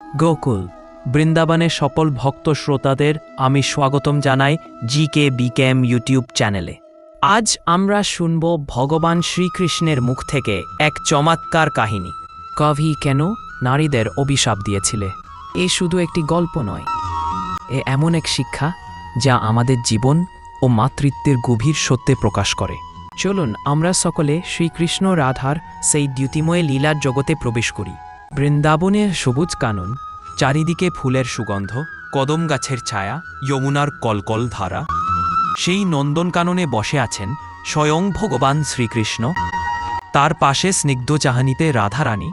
গোকুল, বৃন্দাবনের সফল ভক্ত শ্রোতাদের আমি স্বাগতম জানাই জি কে বিকেএম ইউটিউব চ্যানেলে। আজ আমরা শুনব ভগবান শ্রীকৃষ্ণের মুখ থেকে এক চমৎকার কাহিনী। কভি কেন নারীদের অভিশাপ দিয়েছিলে? এ শুধু একটি গল্প নয়, এ এমন এক শিক্ষা যা আমাদের জীবন ও মাতৃত্বের গভীর সত্যে প্রকাশ করে। চলুন আমরা সকলে শ্রীকৃষ্ণ রাধার সেই দ্যুতিময় লীলার জগতে প্রবেশ করি। বৃন্দাবনের সবুজ কানন, চারিদিকে ফুলের সুগন্ধ, কদম গাছের ছায়া, যমুনার কলকল ধারা। সেই নন্দনকাননে বসে আছেন স্বয়ং ভগবান শ্রীকৃষ্ণ। তার পাশে স্নিগ্ধ চাহানিতে রাধারানী,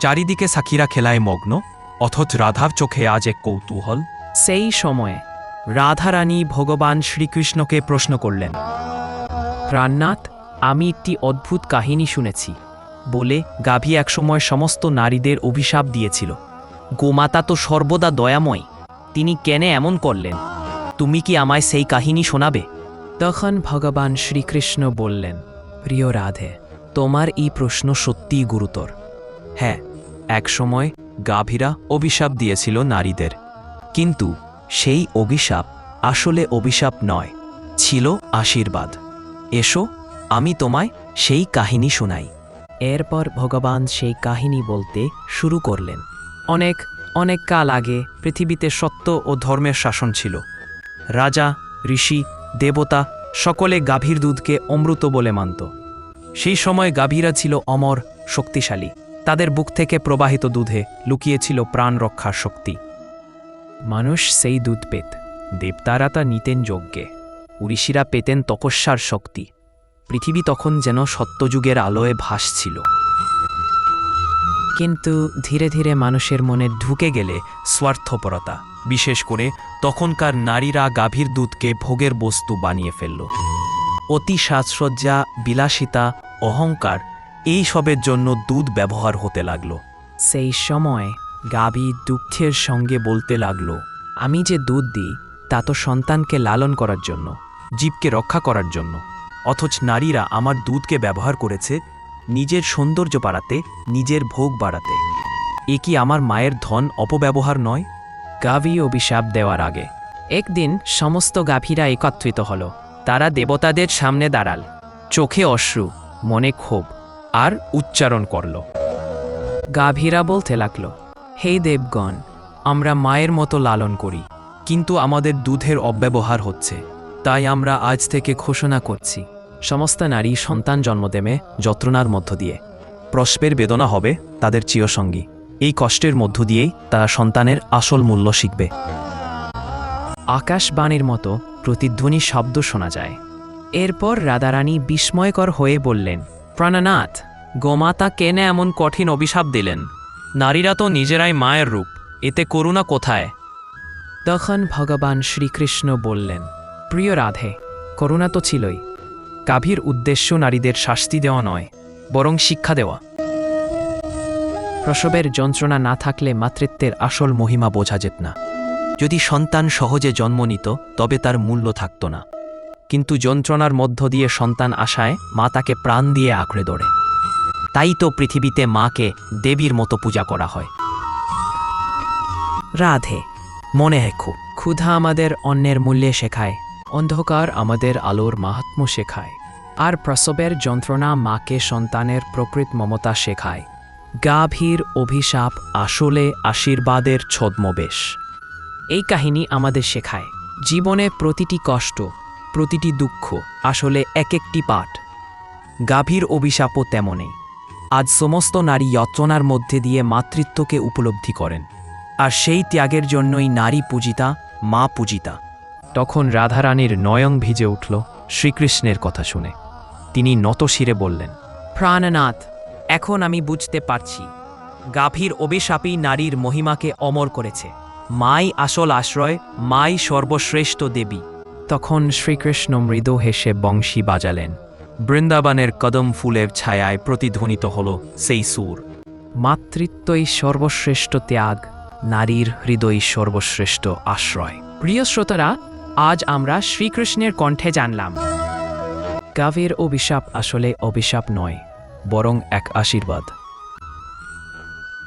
চারিদিকে সাকিরা খেলায় মগ্ন, অথচ রাধার চোখে আজ এক কৌতূহল। সেই সময়ে রাধারানী ভগবান শ্রীকৃষ্ণকে প্রশ্ন করলেন, প্রাণনাথ, আমি একটি অদ্ভুত কাহিনী শুনেছি। বলে গাভী একসময় সমস্ত নারীদের অভিশাপ দিয়েছিল। গোমাতা তো সর্বদা দয়াময়। তিনি কেনে এমন করলেন? তুমি কি আমায় সেই কাহিনী শোনাবে? তখন ভগবান শ্রীকৃষ্ণ বললেন, প্রিয় রাধে, তোমার এই প্রশ্ন সত্যিই গুরুতর। হ্যাঁ একসময় গাভীরা অভিশাপ দিয়েছিল নারীদের। কিন্তু সেই অভিশাপ আসলে অভিশাপ নয়, ছিল আশীর্বাদ। এসো, আমি তোমায় সেই কাহিনী শোনাই। এরপর ভগবান সেই কাহিনী বলতে শুরু করলেন। অনেক অনেক কাল আগে পৃথিবীতে সত্য ও ধর্মের শাসন ছিল। রাজা, ঋষি, দেবতা সকলে গাভীর দুধকে অমৃত বলে মানত। সেই সময় গাভীরা ছিল অমর, শক্তিশালী। তাদের বুক থেকে প্রবাহিত দুধে লুকিয়েছিল প্রাণ রক্ষার শক্তি। মানুষ সেই দুধ পেত। দেবতারা তা নিতেন যজ্ঞে। ঋষিরা পেতেন তপস্যার শক্তি। পৃথিবী তখন যেন সত্যযুগের আলোয় ভাসছিল। কিন্তু ধীরে ধীরে মানুষের মনে ঢুকে গেলে স্বার্থপরতা, বিশেষ করে তখনকার নারীরা গাভীর দুধকে ভোগের বস্তু বানিয়ে ফেলল। অতি সাজসজ্জা, বিলাসিতা, অহংকার, এই সবের জন্য দুধ ব্যবহার হতে লাগল। সেই সময় গাভী দুঃখের সঙ্গে বলতে লাগল, আমি যে দুধ দিই, তা তো সন্তানকে লালন করার জন্য, জীবকে রক্ষা করার জন্য। অথচ নারীরা আমার দুধকে ব্যবহার করেছে নিজের সৌন্দর্য বাড়াতে, নিজের ভোগ বাড়াতে। এ কি আমার মায়ের ধন অপব্যবহার নয়? গাভী অভিশাপ দেওয়ার আগে। একদিন সমস্ত গাভীরা একত্রিত হল। তারা দেবতাদের সামনে দাঁড়াল। চোখে অশ্রু, মনে ক্ষোভ, আর উচ্চারণ করল। গাভীরা বলতে লাগল, হে দেবগণ, আমরা মায়ের মতো লালন করি, কিন্তু আমাদের দুধের অব্যবহার হচ্ছে। তাই আমরা আজ থেকে ঘোষণা করছি সমস্ত নারী সন্তান জন্ম দেবে যন্ত্রণার মধ্য দিয়ে। প্রস্পের বেদনা হবে তাদের চিরসঙ্গী। এই কষ্টের মধ্য দিয়েই তারা সন্তানের আসল মূল্য শিখবে। আকাশবাণীর মতো প্রতিধ্বনি শব্দ শোনা যায়। এরপর রাধারানী বিস্ময়কর হয়ে বললেন, প্রাণনাথ, গোমাতা কেনে এমন কঠিন অভিশাপ দিলেন? নারীরা তো নিজেরাই মায়ের রূপ, এতে করুণা কোথায়? তখন ভগবান শ্রীকৃষ্ণ বললেন, প্রিয় রাধে, করুণা তো ছিলই গাভীর উদ্দেশ্য নারীদের শাস্তি দেওয়া নয়, বরং শিক্ষা দেওয়া। প্রসবের যন্ত্রণা না থাকলে মাতৃত্বের আসল মহিমা বোঝা যেত না। যদি সন্তান সহজে জন্ম নিত, তবে তার মূল্য থাকত না। কিন্তু যন্ত্রণার মধ্য দিয়ে সন্তান আসায় মা তাকে প্রাণ দিয়ে আঁকড়ে ধরে। তাই তো পৃথিবীতে মাকে দেবীর মতো পূজা করা হয়। রাধে, মনে রেখো, ক্ষুধা আমাদের অন্যের মূল্যে শেখায় অন্ধকার আমাদের আলোর মাহাত্ম শেখায়। আর প্রসবের যন্ত্রণা মাকে সন্তানের প্রকৃত মমতা শেখায়। গাভীর অভিশাপ আসলে আশীর্বাদের ছদ্মবেশ। এই কাহিনী আমাদের শেখায়, জীবনে প্রতিটি কষ্ট, প্রতিটি দুঃখ আসলে এক একটি পাঠ। গাভীর অভিশাপও তেমনই। আজ সমস্ত নারী যত্রণার মধ্যে দিয়ে মাতৃত্বকে উপলব্ধি করেন। আর সেই ত্যাগের জন্যই নারী পূজিতা, মা পূজিতা। তখন রাধারানীর নয়ং ভিজে উঠল শ্রীকৃষ্ণের কথা শুনে। তিনি নতশিরে বললেন, প্রাণনাথ, এখন আমি বুঝতে পারছি। গাভীর অভিশাপই নারীর মহিমাকে অমর করেছে। মাই আসল আশ্রয়, মাই সর্বশ্রেষ্ঠ দেবী। তখন শ্রীকৃষ্ণ মৃদু হেসে বংশী বাজালেন। বৃন্দাবনের কদম ফুলের ছায়ায় প্রতিধ্বনিত হল সেই সুর। মাতৃত্বই সর্বশ্রেষ্ঠ ত্যাগ, নারীর হৃদয় সর্বশ্রেষ্ঠ আশ্রয়। প্রিয় শ্রোতারা আজ আমরা শ্রীকৃষ্ণের কণ্ঠে জানলাম। গাভীর অভিশাপ আসলে অভিশাপ নয়, বরং এক আশীর্বাদ।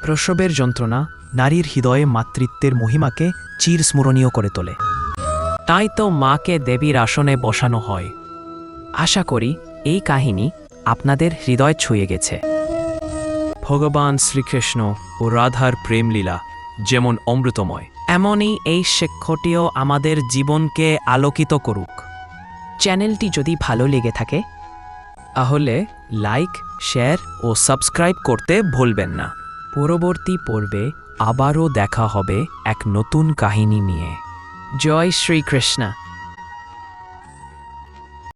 প্রসবের যন্ত্রণা নারীর হৃদয়ে মাতৃত্বের মহিমাকে চিরস্মরণীয় করে তোলে। তাই তো মাকে দেবীর আসনে বসানো হয়। আশা করি এই কাহিনী আপনাদের হৃদয় ছুঁয়ে গেছে। ভগবান শ্রীকৃষ্ণ ও রাধার প্রেমলীলা যেমন অমৃতময়, এমনই এই শিক্ষটিও আমাদের জীবনকে আলোকিত করুক। চ্যানেলটি যদি ভালো লেগে থাকে, তাহলে লাইক, শেয়ার ও সাবস্ক্রাইব করতে ভুলবেন না। পরবর্তী পর্বে আবারও দেখা হবে এক নতুন কাহিনী নিয়ে। জয় শ্রীকৃষ্ণ।